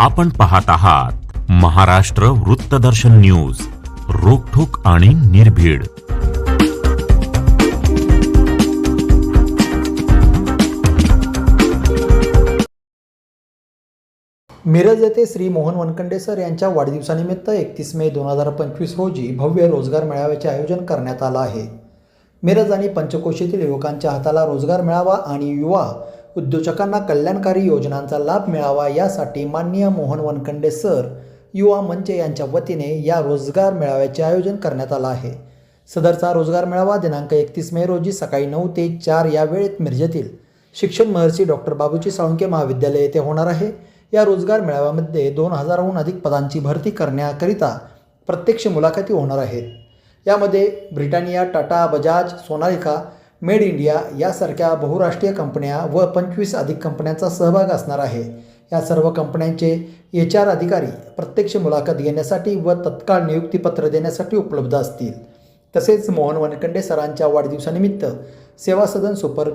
आपण पाहत आहात महाराष्ट्र वृत्तदर्शन न्यूज रोखोक आणि निर्भीड. मिरज येथे श्री मोहन वनकंडे सर यांच्या वाढदिवसानिमित्त एकतीस मे दोन हजार पंचवीस रोजी भव्य रोजगार मेळाव्याचे आयोजन करण्यात आलं आहे. मिरज आणि पंचकोशीतील युवकांच्या हाताला रोजगार मिळावा आणि युवा उद्योजकांना कल्याणकारी योजनांचा लाभ मिळावा यासाठी माननीय मोहन वनखंडे सर युवा मंच यांच्या वतीने या रोजगार मेळाव्याचे आयोजन करण्यात आलं आहे. सदरचा रोजगार मेळावा दिनांक एकतीस मे रोजी सकाळी नऊ ते चार या वेळेत मिरजेतील शिक्षण महर्षी डॉक्टर बाबूजी साळुंके महाविद्यालय येथे होणार आहे. या रोजगार मेळाव्यामध्ये दोन हजारहून अधिक पदांची भरती करण्याकरिता प्रत्यक्ष मुलाखती होणार आहेत. यामध्ये Britannia Tata Bajaj Sonalika made India यासारख्या बहुराष्ट्रीय कंपन्या व पंचवीस अधिक कंपन्यांचा सहभाग असणार आहे. या सर्व कंपन्यांचे एच आर अधिकारी प्रत्यक्ष मुलाखत घेण्यासाठी व तत्काळ नियुक्तीपत्र देण्यासाठी उपलब्ध असतील. तसेच मोहन वनकंडे सरांच्या वाढदिवसानिमित्त सेवा सदन सुपर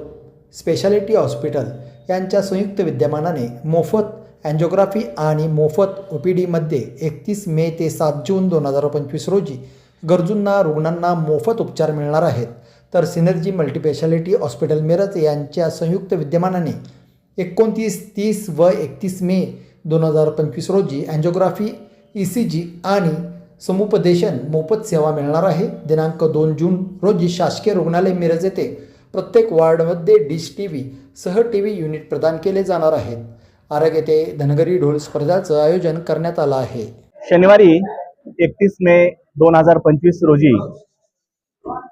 स्पेशालिटी हॉस्पिटल यांच्या संयुक्त विद्यमानाने मोफत अँजिओग्राफी आणि मोफत ओ पी डीमध्ये एकतीस मे ते सात जून दोन हजार पंचवीस रोजी गरजूंना रुग्णांना मोफत उपचार मिळणार आहेत. तर सिनर्जी मल्टीपेशालिटी हॉस्पिटल मिरज यांच्या संयुक्त विद्यमानाने एकोणतीस तीस व एकतीस मे दोन हजार पंचवीस रोजी अँजिओग्राफी ई सी जी आणि समुपदेशन मोफत सेवा मिळणार आहे. दिनांक दोन जून रोजी शासकीय रुग्णालय मिरज येथे प्रत्येक वॉर्डमध्ये डिश टी व्ही सह टी व्ही युनिट प्रदान केले जाणार आहेत. आरग येथे धनगरी ढोल स्पर्धाचं आयोजन करण्यात आलं आहे. शनिवारी एकतीस मे दोन हजार पंचवीस रोजी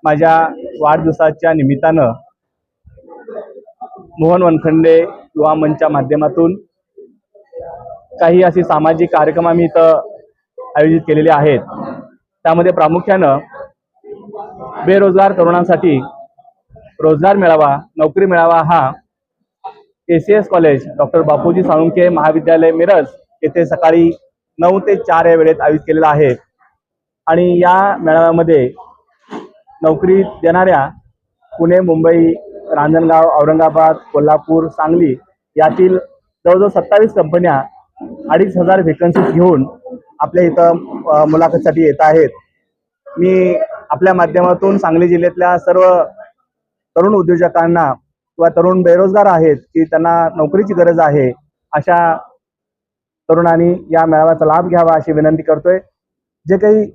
माझ्या वाढदिवसाच्या निमित्तानं मोहन वनखंडे युवा मंचच्या माध्यमातून काही असे सामाजिक कार्यक्रम आम्ही इथं आयोजित केलेले आहेत. त्यामध्ये प्रामुख्यानं बेरोजगार तरुणांसाठी रोजगार मिळावा नोकरी मिळावा हा A C S college doctor Bapuji Salunkhe महाविद्यालय मिरज येथे सकाळी नऊ ते चार या वेळेत आयोजित केलेला आहे. आणि या मेळाव्यामध्ये नोकरी देणाऱ्या पुणे मुंबई रांजणगाव औरंगाबाद कोल्हापूर सांगली यातील जवळजवळ सत्तावीस कंपन्या अडीच हजार व्हेकन्सीज घेऊन आपल्या इथं मुलाखतीसाठी येत आहेत. मी आपल्या माध्यमातून सांगली जिल्ह्यातल्या सर्व तरुण उद्योजकांना किंवा तरुण बेरोजगार आहेत की त्यांना नोकरीची गरज आहे अशा तरुणांनी या मेळाव्याचा लाभ घ्यावा अशी विनंती करतोय. जे काही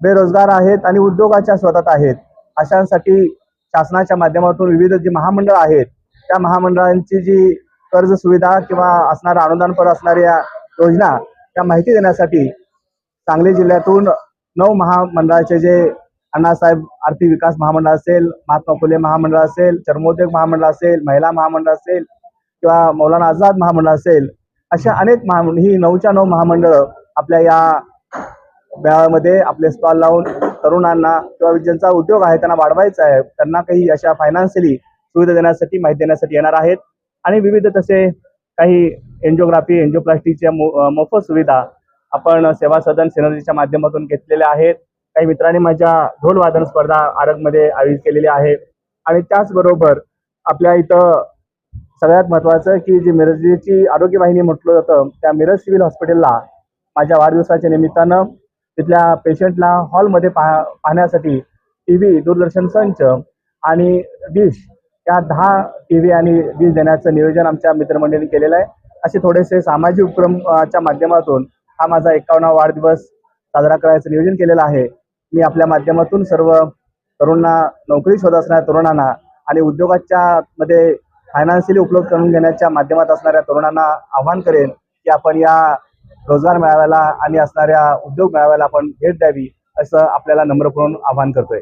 बेरोजगार आहेत आणि उद्योगाच्या स्वतःत आहेत अशांसाठी शासनाच्या माध्यमातून विविध जी महामंडळ आहेत त्या महामंडळांची जी कर्ज सुविधा किंवा असणारा अनुदानपर असणाऱ्या योजना त्या माहिती देण्यासाठी सांगली जिल्ह्यातून नऊ महामंडळाचे जे अण्णासाहेब आर्थिक विकास महामंडळ असेल महात्मा फुले महामंडळ असेल चर्मोद्योग महामंडळ असेल महिला महामंडळ असेल किंवा मौलाना आझाद महामंडळ असेल अशा अनेक महा ही नऊच्या नऊ महामंडळ आपल्या या मेळाव्यामध्ये आपले स्टॉल लावून तरुणांना किंवा ज्यांचा उद्योग आहे त्यांना वाढवायचा आहे त्यांना काही अशा फायनान्शियली सुविधा देण्यासाठी माहिती देण्यासाठी येणार आहेत. आणि विविध तसे काही एन्जिओग्राफी एन्जिओप्लास्टीच्या मोफत सुविधा आपण सेवा सदन सिनर्जीच्या माध्यमातून घेतलेल्या आहेत. काही मित्रांनी माझ्या ढोल वादन स्पर्धा आरगमध्ये आयोजित केलेली आहे. आणि त्याचबरोबर आपल्या इथं सगळ्यात महत्वाचं की जी मिरजेची आरोग्य वाहिनी म्हटलं जातं त्या मिरज सिव्हिल हॉस्पिटलला माझ्या वाढदिवसाच्या निमित्तानं तिथल्या पेशंटला हॉलमध्ये पाह पाहण्यासाठी टी व्ही दूरदर्शन संच आणि डिश या दहा टी व्ही आणि डिश देण्याचं नियोजन आमच्या मित्रमंडळींनी केलेलं आहे. असे थोडेसे सामाजिक उपक्रमच्या माध्यमातून हा माझा एकावन्ना वाढदिवस साजरा करायचं नियोजन केलेलं आहे. मी आपल्या माध्यमातून सर्व तरुणांना नोकरी शोध असणाऱ्या तरुणांना आणि उद्योगाच्या मध्ये फायनान्शियली उपलब्ध करून घेण्याच्या माध्यमात असणाऱ्या तरुणांना आव्हान करेन की आपण या रोजगार मेळाव्याला आणि असणाऱ्या उद्योग मेळाव्याला आपण भेट द्यावी असं आपल्याला नम्रपूर्ण आवाहन करतोय.